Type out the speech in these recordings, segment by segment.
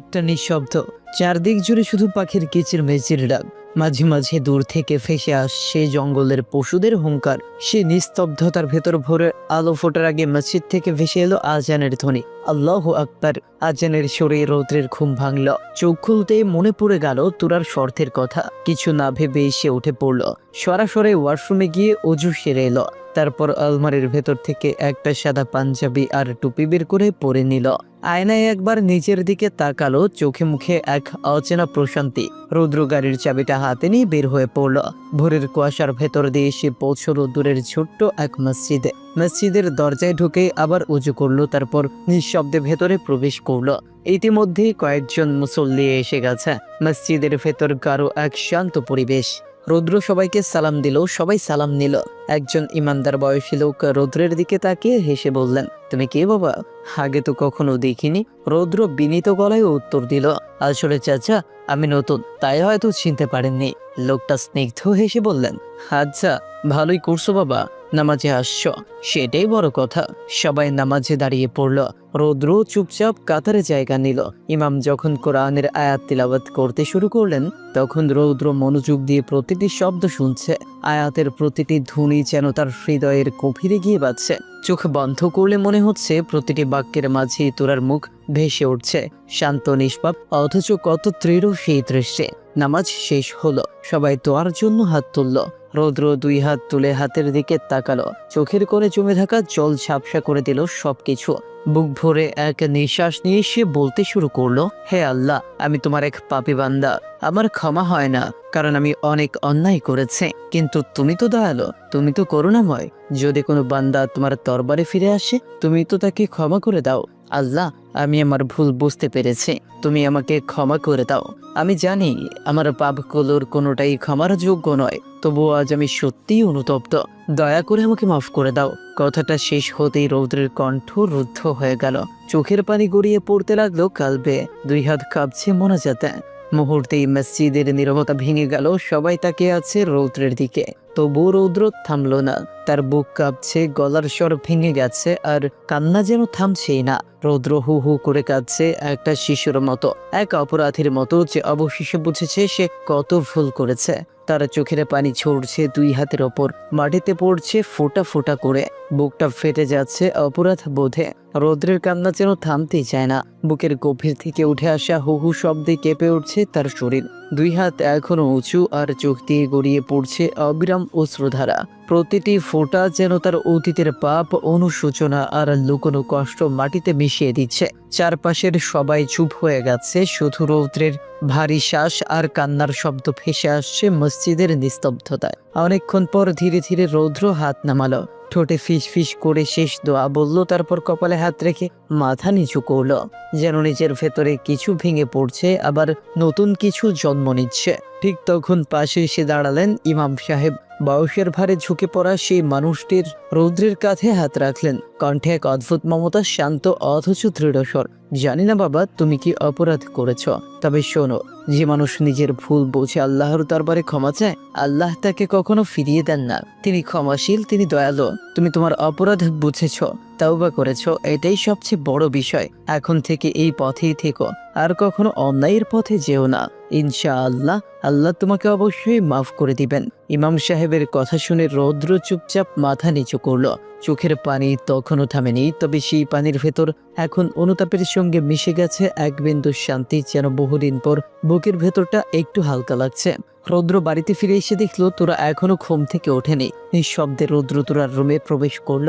রাতটা নিঃশব্দ। চারদিক জুড়ে শুধু পাখির কিচির মেচির ডাক। মাঝে মাঝে দূর থেকে ফেসে আসছে জঙ্গলের পশুদের হুঙ্কার। সে নিস্তব্ধতার ভেতর ভরে আলো ফোটার আগে মসজিদ থেকে ভেসে এলো আজানের ধ্বনি। আল্লাহ আকবর, আজানের সরে রৌদ্রের ঘুম ভাঙল। চোখ খুলতেই মনে পড়ে গেল তুরার শর্তের কথা। কিছু না ভেবে সে উঠে পড়ল। সরাসরি ওয়াশরুমে গিয়ে অজু সেরে এলো। তারপর আলমারির ভেতর থেকে একটা সাদা পাঞ্জাবি আর টুপি বের করে পরে নিল। আয়নায় একবার নিজের দিকে তাকালো, চোখে মুখে এক অচেনা প্রশান্তি। রৌদ্র গাড়ির চাবিটা হাতে নিয়ে বের হয়ে পড়ল। ভোরের কুয়াশার ভেতর দিয়ে সে পৌঁছল দূরের ছোট্ট এক মসজিদে। মসজিদের দরজায় ঢুকে আবার উজু করল, তারপর নিঃশব্দে ভেতরে প্রবেশ করল। ইতিমধ্যেই কয়েকজন মুসল্লি এসে গেছে। মসজিদের ভেতর কারও এক শান্ত পরিবেশ। রৌদ্র সবাইকে সালাম দিল, সবাই সালাম নিল। একজন ইমানদার বয়সী লোক রৌদ্রের দিকে তাকিয়ে হেসে বললেন, তুমি কে বাবা? আগে তো কখনো দেখিনি। রৌদ্র বিনীত গলায় উত্তর দিল, আসলে চাচা, আমি নতুন, তাই হয়তো চিনতে পারেননি। লোকটা স্নিগ্ধ হেসে বললেন আচ্ছা ভালোই করছ বাবা। নামাজে আসছ। সেটাই বড় কথা। সবাই নামাজে দাঁড়িয়ে পড়ল। রৌদ্র চুপচাপ কাতারে জায়গা নিল। ইমাম যখন কোরআনের আয়াত তিলাবাত করতে শুরু করলেন, তখন রৌদ্র মনোযোগ দিয়ে প্রতিটি শব্দ শুনছে। আয়াতের প্রতিটি ধ্বনি যেন তার হৃদয়ের গভীরে গিয়ে বাজছে। চোখ বন্ধ করলে মনে হচ্ছে প্রতিটি বাক্যের মাঝে তোরার মুখ ভেসে উঠছে। শান্ত, নিষ্পাপ, অথচ কত দৃঢ় সেই দৃশ্যে। নামাজ শেষ হলো। সবাই তোয়ার জন্য হাত তুলল। রৌদ্র দুই হাত তুলে হাতের দিকে তাকালো। চোখের করে জমে থাকা জল ঝাপসা করে দিল সবকিছু। বুক ভরে এক নিঃশ্বাস নিয়ে সে বলতে শুরু করল, হে আল্লাহ, আমি তোমার এক পাপি বান্দা। আমার ক্ষমা হয় না, কারণ আমি অনেক অন্যায় করেছি। কিন্তু তুমি তো দয়ালো, তুমি তো করুণাময়। যদি কোনো বান্দা তোমার তরবারে ফিরে আসে, তুমি তো তাকে ক্ষমা করে দাও। আল্লাহ, আমি আমার ভুল বুঝতে পেরেছি। তুমি আমাকে ক্ষমা করে দাও। আমি জানি আমার পাপগুলোর কোনোটাই ক্ষমার যোগ্য নয়। তবুও আজ আমি সত্যিই অনুতপ্ত। দয়া করে আমাকে মাফ করে দাও। কথাটা শেষ হতেই রৌদ্রের কণ্ঠ রুদ্ধ হয়ে গেল। চোখের পানি গড়িয়ে পড়তে লাগল কালবে। দুই হাত কাঁপছে মনে যেতে মুহূর্তেই মসজিদের নিরবতা ভেঙে গেল। সবাই তাকে আছে রৌদ্রের দিকে। তবু রৌদ্র থামলো না। তার বুক কাঁপছে, গলার স্বর ভেঙে গেছে আর কান্না যেন থামছেই না। রৌদ্র হু হু করে কাঁদছে একটা শিশুর মতো। এক অপরাধীর মতো যে অবশেষে বুঝেছে সে কত ভুল করেছে। তার চোখের পানি ছড়ছে দুই হাতের ওপর, মাটিতে পড়ছে ফোটা ফোটা করে। বুকটা ফেটে যাচ্ছে অপরাধ বোধে। রৌদ্রের কান্না যেন থামতেই চায় না। বুকের গভীর থেকে উঠে আসা হু হু শব্দে কেঁপে উঠছে তার শরীর। দুই হাত এখনও উঁচু আর চোখ দিয়ে গড়িয়ে পড়ছে অবিরাম অশ্রুধারা। প্রতিটি ফোঁটা যেন তার অতীতের পাপ অনুশোচনা আর লুকোনো কষ্ট মাটিতে মিশিয়ে দিচ্ছে। চারপাশের সবাই চুপ হয়ে গেছে, শুধু রৌদ্রের ভারী শ্বাস আর কান্নার শব্দ ভেসে আসছে মসজিদের নিস্তব্ধতায়। অনেকক্ষণ পর ধীরে ধীরে রৌদ্র হাত নামালো। ঠোঁটে ফিস ফিস করে শেষ দোয়া বলল, তারপর কপালে হাত রেখে মাথা নিচু করল। যেন নিজের ভেতরে কিছু ভেঙে পড়ছে, আবার নতুন কিছু জন্ম নিচ্ছে। ঠিক তখন পাশে এসে দাঁড়ালেন ইমাম সাহেব। বয়সের ভারে ঝুঁকে পড়া সেই মানুষটির রৌদ্রের কাঁধে হাত রাখলেন। কণ্ঠে এক অদ্ভুত মমতা, শান্ত, অথচ দৃঢ়স্বর। জানি না বাবা, তুমি কি অপরাধ করেছ? তবে শোনো, যে মানুষ নিজের ভুল বোঝে আল্লাহর দরবারে ক্ষমা চায়, আল্লাহ তাকে কখনো ফিরিয়ে দেন না। তিনি ক্ষমাশীল, তিনি দয়ালু। তুমি তোমার অপরাধ বুঝেছ। তাওবা করেছ, এটাই সবচেয়ে বড় বিষয়। এখন থেকে এই পথেই থেকো, আর কখনো অন্যায়ের পথে যেও না। ইনশা আল্লাহ আল্লাহ তোমাকে অবশ্যই মাফ করে দিবেন। ইমাম সাহেবের কথা শুনে রৌদ্র চুপচাপ মাথা নিচু করল। চোখের পানি তখনও থামেনি, তবে সেই পানির ভেতর এখন অনুতাপের সঙ্গে মিশে গেছে এক বিন্দু শান্তি যেন বহুদিন পর বুকের ভেতরটা একটু হালকা লাগছে। রৌদ্র বাড়িতে ফিরে এসে দেখল, তোরা এখনও ঘুম থেকে ওঠেনি। নিঃশব্দে রৌদ্র তোরার রুমে প্রবেশ করল।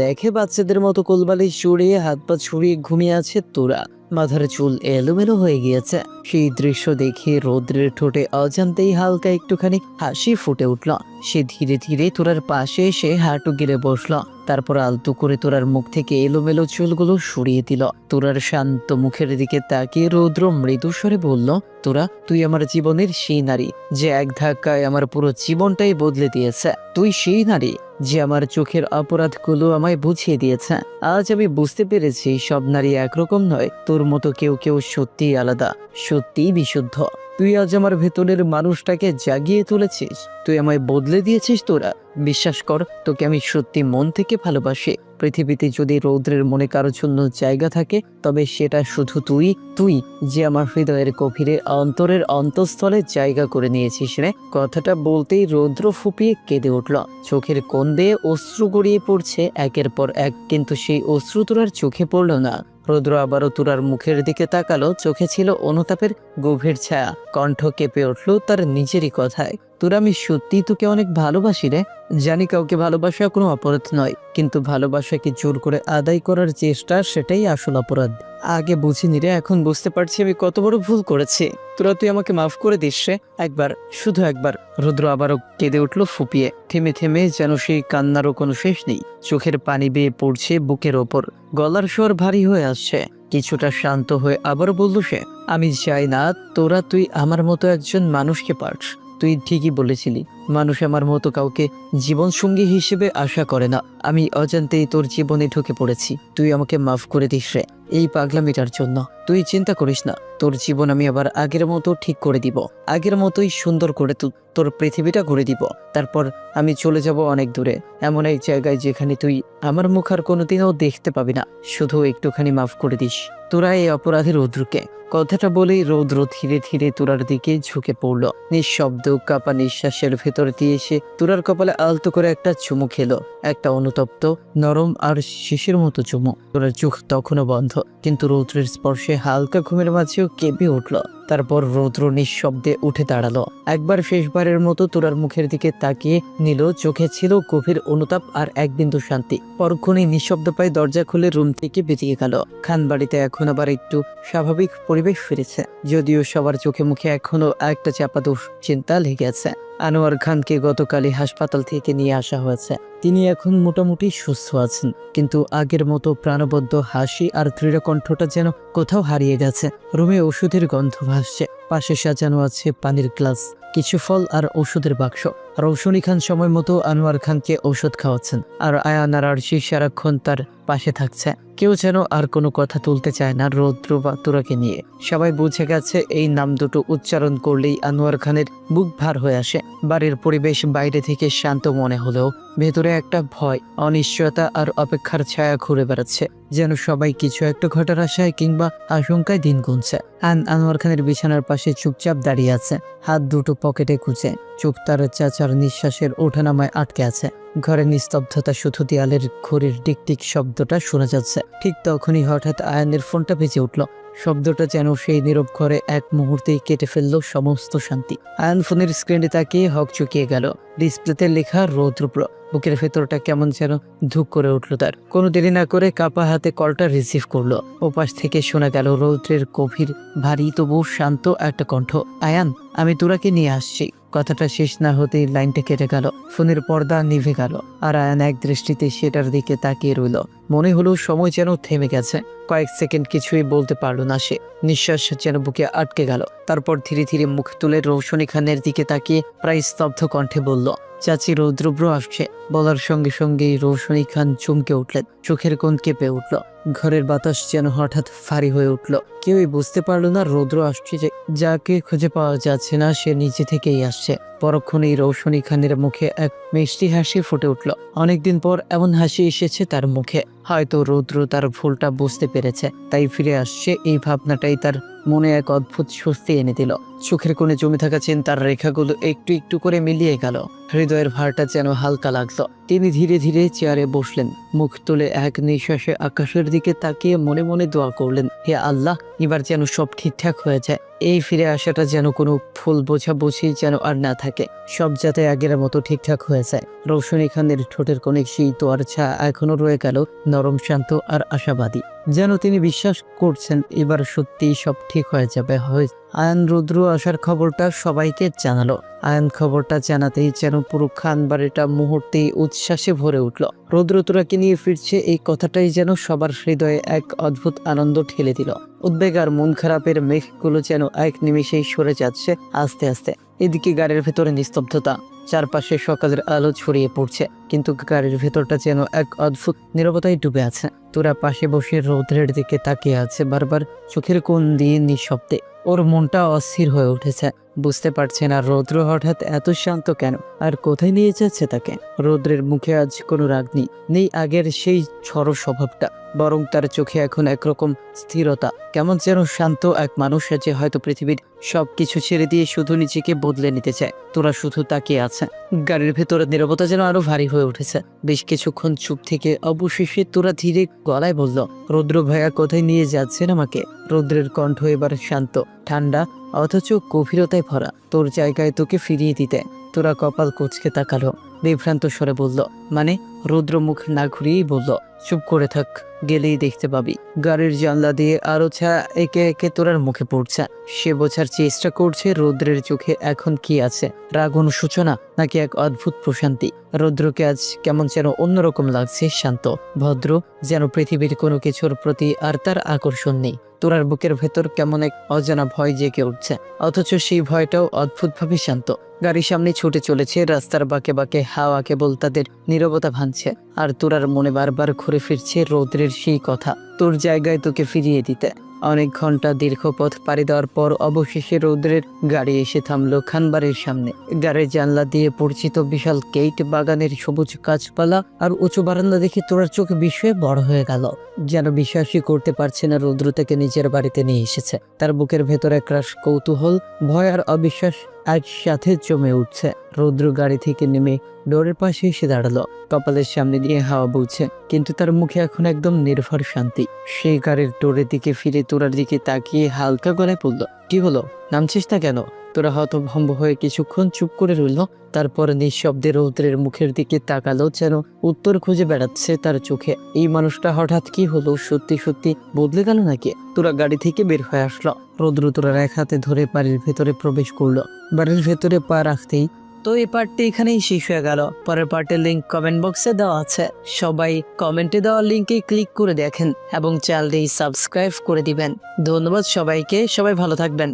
দেখে বাচ্চাদের মতো কোলবালি ছড়িয়ে হাত পা ছড়িয়ে ঘুমিয়ে আছে তোরা। মাথার চুল এলোমেলো হয়ে গিয়েছে। সেই দৃশ্য দেখে রৌদ্রের ঠোঁটে অজান্তেই হালকা একটুখানি হাসি ফুটে উঠল। সে ধীরে ধীরে তোরার পাশে এসে হাঁটু গিরে বসল। তারপর আলতু করে তোরার মুখ থেকে এলোমেলো চুলগুলো সরিয়ে দিল। তোরার শান্ত মুখের দিকে তাকিয়ে রৌদ্র মৃদুস্বরে বলল, তোরা, তুই আমার জীবনের সেই নারী, যে এক ধাক্কায় আমার পুরো জীবনটাই বদলে দিয়েছে। তুই সেই নারী, যে আমার চোখের অপরাধগুলো আমায় বুঝিয়ে দিয়েছে। আজ আমি বুঝতে পেরেছি সব নারী একরকম নয়, তোর মতো কেউ কেউ সত্যিই আলাদা, সত্যিই বিশুদ্ধ। তুই আজ আমার ভেতরের মানুষটাকে জাগিয়ে তুলেছিস। তুই আমায় বদলে দিয়েছিস তোরা। বিশ্বাস কর, তোকে আমি সত্যি মন থেকে ভালোবাসি। পৃথিবীতে যদি রৌদ্রের মনে কারও জন্য জায়গা থাকে, তবে সেটা শুধু তুই তুই যে আমার হৃদয়ের গভীরে অন্তরের অন্তঃস্থলে জায়গা করে নিয়েছিস রে। কথাটা বলতেই রৌদ্র ফুপিয়ে কেঁদে উঠল। চোখের কোণ দিয়ে অশ্রু গড়িয়ে পড়ছে, একের পর এক। কিন্তু সেই অশ্রু তোরার চোখে পড়ল না। রৌদ্র আবারও তুরার মুখের দিকে তাকালো চোখে ছিল অনুতাপের গভীর ছায়া। কণ্ঠ কেঁপে উঠল তার নিজেরই কথায়। তোর আমি সত্যি তোকে অনেক ভালোবাসি রে। জানি কাউকে ভালোবাসা কোনো অপরাধ নয়, কিন্তু ভালোবাসাকে জোর করে আদায় করার চেষ্টা সেটাই আসল অপরাধ। আগে বুঝিনি রে, এখন বুঝতে পারছি আমি কত বড় ভুল করেছি। তোরা তুই আমাকে মাফ করে দিস একবার, শুধু একবার। রুদ্র আবারও কেঁদে উঠল ফুপিয়ে। থেমে থেমে যেন সেই কান্নারও কোনো শেষ নেই। চোখের পানি বেয়ে পড়ছে বুকের ওপর। গলার স্বর ভারী হয়ে আসছে। কিছুটা শান্ত হয়ে আবারও বলল সে আমি চাই না তোরা তুই আমার মতো একজন মানুষকে পাঠ তুই ঠিকই বলেছিলি। মানুষ আমার মতো কাউকে জীবনসঙ্গী হিসেবে আশা করে না। আমি অজান্তেই তোর জীবনে ঢুকে পড়েছি। তুই আমাকে মাফ করে দিস রে, এই পাগলামিটার জন্য। তুই চিন্তা করিস না, তোর জীবন আমি আবার আগের মতো ঠিক করে দিব। আগের মতোই সুন্দর করে তোর পৃথিবীটা করে দিব। তারপর আমি চলে যাব অনেক দূরে, এমন এক জায়গায় যেখানে তুই আমার মুখ আর কোনোদিনও দেখতে পাবি না। শুধু একটুখানি মাফ করে দিস। তোরা এই অপরাধী রৌদ্রকে। কথাটা বলেই রৌদ্র ধীরে ধীরে তোরার দিকে ঝুঁকে পড়ল। নিঃশব্দ কাপা নিঃশ্বাসের ভেতর দিয়ে এসে তুরার কপালে আলতো করে একটা চুমু খেলো। একটা অনুতপ্ত, নরম আর শিশির মতো চুমু। তোরার চোখ তখনও বন্ধ, কিন্তু রৌদ্রের স্পর্শে হালকা ঘুমের মাঝেও কেঁপে উঠল। তারপর রৌদ্র নিঃশব্দে উঠে দাঁড়াল। একবার শেষবারের মতো তোরার মুখের দিকে তাকিয়ে নিল, চোখে ছিল গভীর অনুতাপ আর এক বিন্দু শান্তি। পরক্ষণে নিঃশব্দ পায়ে দরজা খুলে রুম থেকে বেরিয়ে গেল। খান বাড়িতে এখন আবার একটু স্বাভাবিক পরিবেশ ফিরেছে, যদিও সবার চোখে মুখে এখনও একটা চাপা দোষ চিন্তা লেগে আছে। আনোয়ার খানকে গতকালই হাসপাতাল থেকে নিয়ে আসা হয়েছে। তিনি এখন মোটামুটি সুস্থ আছেন, কিন্তু আগের মতো প্রাণবদ্ধ হাসি আর দৃঢ় কণ্ঠটা যেন কোথাও হারিয়ে গেছে। রুমে ওষুধের গন্ধ ভাসছে, পাশে সাজানো আছে পানির গ্লাস, কিছু ফল আর ওষুধের বাক্স। রৌশনী খান সময় মতো আনোয়ার খানকে ঔষধ খাওয়াচ্ছেন আর আয়ান আর আরশি সারাক্ষণ তার পাশে থাকছে। কেউ যেন আর কোনো কথা তুলতে চায় না রৌদ্র বা তুরাকে নিয়ে। সবাই বুঝে গেছে এই নাম দুটো উচ্চারণ করলেই আনোয়ার খানের বুক ভার হয়ে আসে। বাড়ির পরিবেশ বাইরে থেকে শান্ত মনে হলেও ভেতরে একটা ভয়, অনিশ্চয়তা আর অপেক্ষার ছায়া ঘুরে বেড়াচ্ছে। যেন সবাই কিছু একটা ঘটার আশায় কিংবা আশঙ্কায় দিন গুনছে। আন আনোয়ার খানের বিছানার পাশে চুপচাপ দাঁড়িয়ে আছে। হাত দুটো পকেটে খুঁজে। চোখ তার চাচার নিঃশ্বাসের ওঠানামায় আটকে আছে। ঘরের নিস্তব্ধতা শুধু দেয়ালের ঘড়ির টিকটিক শব্দটা শোনা যাচ্ছে। ঠিক তখনই হঠাৎ আয়ানের ফোনটা ভেজে উঠল। শব্দটা যেন সেই নীরব ঘরে এক মুহূর্তেই কেটে ফেলল সমস্ত শান্তি। আয়ান ফোনের স্ক্রিনে তাকিয়ে হক চুকিয়ে গেল। ডিসপ্লেতে লেখা রৌদ্রপ্র বুকের ভেতরটা কেমন যেন ধুক করে উঠল তার। কোনো দেরি না করে কাপা হাতে কলটা রিসিভ করল। ওপাশ থেকে শোনা গেল রৌদ্রের গভীর, ভারী তবু শান্ত একটা কণ্ঠ। আয়ান, আমি তোরাকে নিয়ে আসছি। কথাটা শেষ না হতেই লাইনটা কেটে গেল। ফোনের পর্দা নিভে গেল। আর আয়ান এক দৃষ্টিতে সেটার দিকে তাকিয়ে রইল। মনে হলো সময় যেন থেমে গেছে। কয়েক সেকেন্ড কিছুই বলতে পারল না সে। নিঃশ্বাস যেন বুকে আটকে গেল। তারপর ধীরে ধীরে মুখ তুলে রৌশনী খানের দিকে তাকিয়ে প্রায় স্তব্ধ কণ্ঠে বলল চাচি রৌদ্রব্র আসছে। বলার সঙ্গে সঙ্গেই রৌশনী খান চমকে উঠলেন। চোখের কোণ কেঁপে উঠল। ঘরের বাতাস যেন হঠাৎ ফারি হয়ে উঠল। কেউই বুঝতে পারল না রৌদ্র আসছে যে যাকে খুঁজে পাওয়া যাচ্ছে না, সে নিচে থেকেই আসছে। পরক্ষণেই রৌশনী খানের মুখে এক মিষ্টি হাসি ফুটে উঠল। অনেকদিন পর এমন হাসি এসেছে তার মুখে। হয়তো রৌদ্র তার ভুলটা বুঝতে পেরেছে, তাই ফিরে আসছে। এই ভাবনাটাই তার মনে এক অদ্ভুত স্বস্তি এনে দিল। চোখের কোণে জমে থাকা চিন্তার রেখাগুলো একটু একটু করে মিলিয়ে গেল। হৃদয়ের ভারটা যেন হালকা লাগল। তিনি ধীরে ধীরে চেয়ারে বসলেন। মুখ তুলে এক নিঃশ্বাসে আকাশের দিকে তাকিয়ে মনে মনে দোয়া করলেন, হে আল্লাহ! এবার যেন সব ঠিকঠাক হয়ে যায়। এই ফিরে আসাটা যেন কোনো ফুল বোঝাবুঝি যেন আর না থাকে। সব যাতে আগের মতো ঠিকঠাক হয়ে যায়। রৌশনী খানের ঠোঁটের কোণে সেই তোয়ার ছা এখনও রয়ে গেল। নরম, শান্ত আর আশাবাদী। যেন তিনি বিশ্বাস করছেন এবার সত্যিই সব ঠিক হয়ে যাবে। হয় আয়ন রুদ্র আসার খবরটা সবাইকে জানালো। আয়ন খবরটা জানাতেই যেন পুরো খান বাড়িটা মুহূর্তেই উচ্ছ্বাসে ভরে উঠল। রুদ্র তোরাকে নিয়ে ফিরছে, এই কথাটাই যেন সবার হৃদয়ে এক অদ্ভুত আনন্দ ঠেলে দিল। উদ্বেগ আর মন খারাপের মেঘগুলো যেন এক নিমিষেই সরে যাচ্ছে আস্তে আস্তে। এদিকে গাড়ির ভেতরে নিস্তব্ধতা। চারপাশে সকালের আলো ছড়িয়ে পড়ছে, কিন্তু গাড়ির ভেতরটা যেন এক অদ্ভুত নিরবতায় ডুবে আছে। তোরা পাশে বসে রৌদ্রের দিকে তাকিয়ে আছে বারবার চোখের কোন দিয়ে নিঃশব্দে। ওর মনটা অস্থির হয়ে উঠেছে। বুঝতে পারছে না রৌদ্র হঠাৎ এত শান্ত কেন, আর কোথায় নিয়ে যাচ্ছে তাকে? রৌদ্রের মুখে আজ কোনো রাগ নেই নেই আগের সেই ছড় স্বভাবটা, বরং তার চোখে এখন একরকম স্থিরতা। কেমন যেন শান্ত এক মানুষ আছে হয়তো পৃথিবীর সব কিছু ছেড়ে দিয়ে শুধু নিজেকে বদলে নিতে চায়, তোরা শুধু তাকিয়ে আছে। গাড়ির ভেতরে নীরবতা যেন আরও ভারী হয়ে উঠেছে। বেশ কিছুক্ষণ চুপ থেকে অবশেষে তোরা ধীরে গলায় বলল, রৌদ্র ভাইয়া কোথায় নিয়ে যাচ্ছেন আমাকে? রৌদ্রের কণ্ঠ এবার শান্ত, ঠান্ডা, অথচ গভীরতায় ভরা। তোর জায়গায় তোকে ফিরিয়ে দিতে, তোরা কপাল কোচকে তাকালো। বিভ্রান্ত স্বরে বলল মানে? রৌদ্র মুখ না ঘুরিয়েই বলল, চুপ করে থাক, গেলেই দেখতে পাবি। গাড়ির জানলা দিয়ে আরও ছা, একে একে তোরার মুখে পড়ছে। সে বোঝার চেষ্টা করছে রৌদ্রের চোখে এখন কি আছে। রাগ অনুশোচনা নাকি এক অদ্ভুত প্রশান্তি? রৌদ্রকে আজ কেমন যেন অন্যরকম লাগছে, শান্ত, ভদ্র, যেন পৃথিবীর কোনো কিছুর প্রতি আর তার আকর্ষণ নেই। তোরার বুকের ভেতর কেমন এক অজানা ভয় জেগে উঠছে। অথচ সেই ভয়টাও অদ্ভুতভাবে শান্ত। গাড়ির সামনে ছুটে চলেছে, রাস্তার বাঁকে বাঁকে হাওয়া কেবল তাদের নিরবতা ভাঙছে, আর তোরার মনে বারবার ঘুরে ফিরছে রৌদ্রের সেই কথা। তোর জায়গায় তোকে ফিরিয়ে দিতে। অনেক ঘণ্টা দীর্ঘ পথ পাড়ি দেওয়ার পর অবশেষে রৌদ্রের গাড়ি এসে থামলো খানবাড়ির সামনে। গাড়ির জানলা দিয়ে পরিচিত বিশাল কেইট বাগানের সবুজ গাছপালা আর উঁচু বারান্দা দেখে তোরার চোখ বিষয়ে বড় হয়ে গেল। যেন বিশ্বাসই করতে পারছে না রৌদ্র তাকে নিজের বাড়িতে নিয়ে এসেছে। তার বুকের ভেতর একরাশ কৌতূহল, ভয় আর অবিশ্বাস একসাথে জমে উঠছে। রৌদ্র গাড়ি থেকে নেমে ডোরের পাশে এসে দাঁড়াল। কপালের সামনে দিয়ে হাওয়া বইছে, কিন্তু তার মুখে এখন একদম নির্ভর শান্তি। সেই গাড়ির ডোরের দিকে ফিরে তোরার দিকে তাকিয়ে হালকা গলায় পড়ল কি হলো? নামছিস না কেন? তোরা হতভম্ব হয়ে কিছুক্ষণ চুপ করে রইল। তারপর নিঃশব্দে রৌদ্রের মুখের দিকে তাকালো যেন উত্তর খুঁজে বেড়াচ্ছে তার চোখে। এই মানুষটা হঠাৎ কি হলো? সত্যি সত্যি বদলে গেল নাকি? তোরা গাড়ি থেকে বের হয়ে আসলো। রৌদ্র তোরা এক হাতে ধরে বাড়ির ভেতরে প্রবেশ করল। বাড়ির ভেতরে পা রাখতেই তো এই পার্টটি এখানেই শেষ হয়ে গেল। পরের পার্টের লিঙ্ক কমেন্ট বক্সে দেওয়া আছে। সবাই কমেন্টে দেওয়া লিঙ্কে ক্লিক করে দেখেন এবং চ্যানেলটি সাবস্ক্রাইব করে দিবেন। ধন্যবাদ সবাইকে। সবাই ভালো থাকবেন।